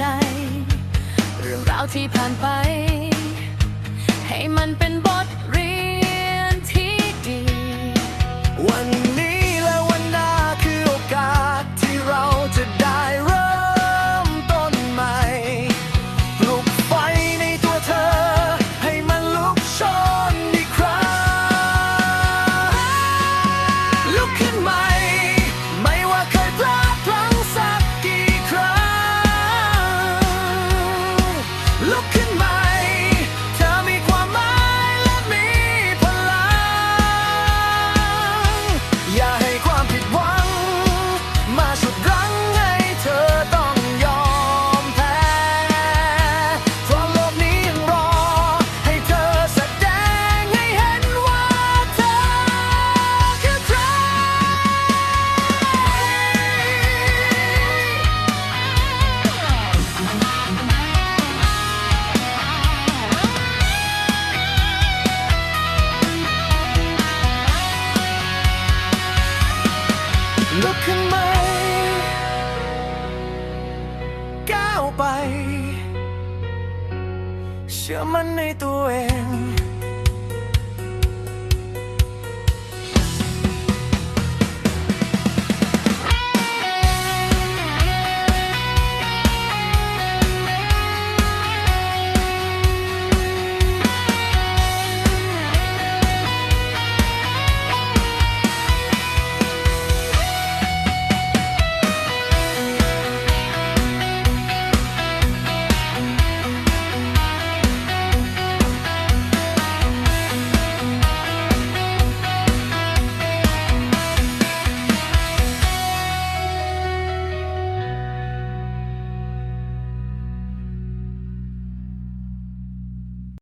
จ เรื่องราวที่ผ่านไป ให้มันเป็นบท ลุกขึ้นไหม ก้าวไป เชื่อมั่นในตัวเอง